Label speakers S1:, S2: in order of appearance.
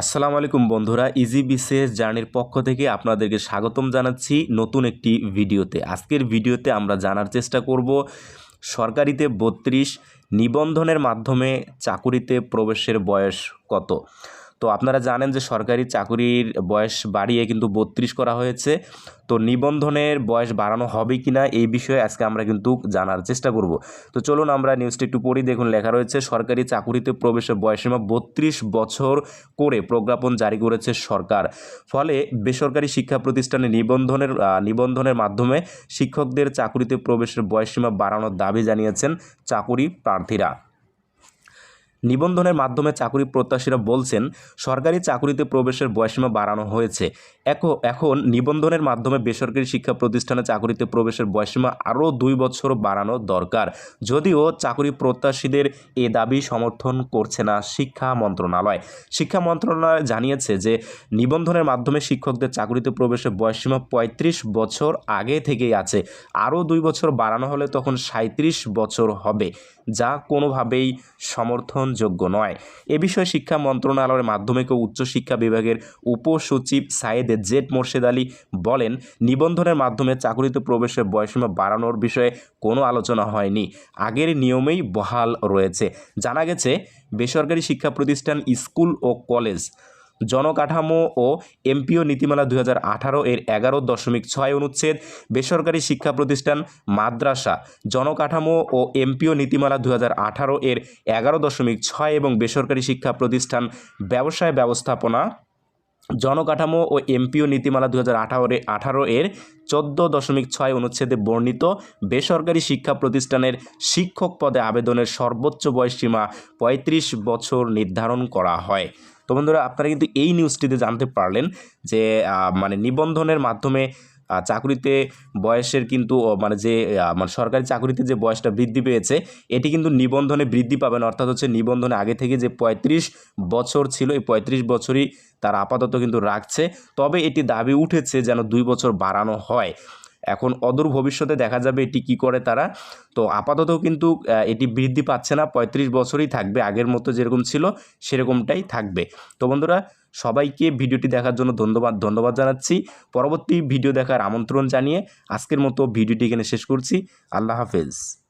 S1: আসসালামু আলাইকুম বন্ধুরা ইজি বিসিএস জার্নির পক্ষ থেকে আপনাদেরকে স্বাগতম জানাচ্ছি নতুন একটি ভিডিওতে। আজকের ভিডিওতে আমরা জানার চেষ্টা করব, সরকারিতে বত্রিশ নিবন্ধনের মাধ্যমে চাকুরিতে প্রবেশের বয়স কত? তো আপনারা জানেন যে সরকারি চাকুরির বয়স বাড়িয়ে কিন্তু বত্রিশ করা হয়েছে। তো নিবন্ধনের বয়স বাড়ানো হবে কি না এই বিষয়ে আজকে আমরা কিন্তু জানার চেষ্টা করব। তো চলুন আমরা নিউজটি একটু পড়ি, দেখুন লেখা রয়েছে, সরকারি চাকুরিতে প্রবেশের বয়সীমা বত্রিশ বছর করে প্রজ্ঞাপন জারি করেছে সরকার। ফলে বেসরকারি শিক্ষা প্রতিষ্ঠানে নিবন্ধনের নিবন্ধনের মাধ্যমে শিক্ষকদের চাকুরিতে প্রবেশের বয়সীমা বাড়ানোর দাবি জানিয়েছেন চাকুরি প্রার্থীরা। নিবন্ধনের মাধ্যমে চাকরি প্রত্যাশীরা বলছেন, সরকারি চাকরিতে প্রবেশের বয়সীমা বাড়ানো হয়েছে। এখ- এখন নিবন্ধনের মাধ্যমে বেসরকারি শিক্ষা প্রতিষ্ঠানে চাকরিতে প্রবেশের বয়সীমা আরও দুই বছর বাড়ানো দরকার। যদিও চাকরি প্রত্যাশীদের এ দাবি সমর্থন করছে না শিক্ষা মন্ত্রণালয়। শিক্ষা মন্ত্রণালয় জানিয়েছে যে, নিবন্ধনের মাধ্যমে শিক্ষকদের চাকরিতে প্রবেশের বয়সীমা পঁয়ত্রিশ বছর আগে থেকেই আছে। আরও দুই বছর বাড়ানো হলে তখন সাঁত্রিশ বছর হবে, যা কোনোভাবেই সমর্থনযোগ্য নয়। এ বিষয়ে শিক্ষা মন্ত্রণালয়ের মাধ্যমিক ও উচ্চশিক্ষা বিভাগের উপসচিব সায়েদ জেড মোর্শেদ আলী বলেন, নিবন্ধনের মাধ্যমে চাকরিতে প্রবেশের বয়সীমা বাড়ানোর বিষয়ে কোনো আলোচনা হয়নি। আগের নিয়মেই বহাল রয়েছে। জানা গেছে, বেসরকারি শিক্ষা প্রতিষ্ঠান, স্কুল ও কলেজ জনকাঠামো ও এমপিও নীতিমালা দুই হাজার আঠারো এর এগারো দশমিক ছয় অনুচ্ছেদ, বেসরকারি শিক্ষা প্রতিষ্ঠান মাদ্রাসা, জনকাঠামো ও এমপিও নীতিমালা দুই হাজার আঠারো এর এগারো দশমিক ছয় এবং বেসরকারি শিক্ষা প্রতিষ্ঠান ব্যবসায় ব্যবস্থাপনা, জনকাঠামো ও এমপিও নীতিমালা দু হাজার আঠারো এর চোদ্দ দশমিক ছয় অনুচ্ছেদে বর্ণিত, বেসরকারি শিক্ষা প্রতিষ্ঠানের শিক্ষক পদে আবেদনের সর্বোচ্চ বয়সসীমা পঁয়ত্রিশ বছর নির্ধারণ করা হয়। তো বন্ধুরা, আপনারা কিন্তু এই নিউজটিতে জানতে পারলেন যে মানে নিবন্ধনের মাধ্যমে চাকরিতে বয়সের কিন্তু মানে যে মানে সরকারি চাকরিতে যে বয়সটা বৃদ্ধি পেয়েছে, এটি কিন্তু নিবন্ধনে বৃদ্ধি পাবেন অর্থাৎ হচ্ছে নিবন্ধনে আগে থেকে যে পঁয়ত্রিশ বছর ছিল, এই পঁয়ত্রিশ বছরই তারা আপাতত কিন্তু রাখছে। তবে এটি দাবি উঠেছে যেন দুই বছর বাড়ানো হয়। এখন অদূর ভবিষ্যতে দেখা যাবে এটি কি করে তারা। তো আপাতত কিন্তু এটি বৃদ্ধি পাচ্ছে না, পঁয়ত্রিশ বছরই থাকবে, আগের মতো যেরকম ছিল সেরকমটাই থাকবে। তো বন্ধুরা, সবাইকে ভিডিওটি দেখার জন্য ধন্যবাদ ধন্যবাদ জানাচ্ছি। পরবর্তী ভিডিও দেখার আমন্ত্রণ জানিয়ে আজকের মতো ভিডিওটি এখানে শেষ করছি। আল্লাহ হাফেজ।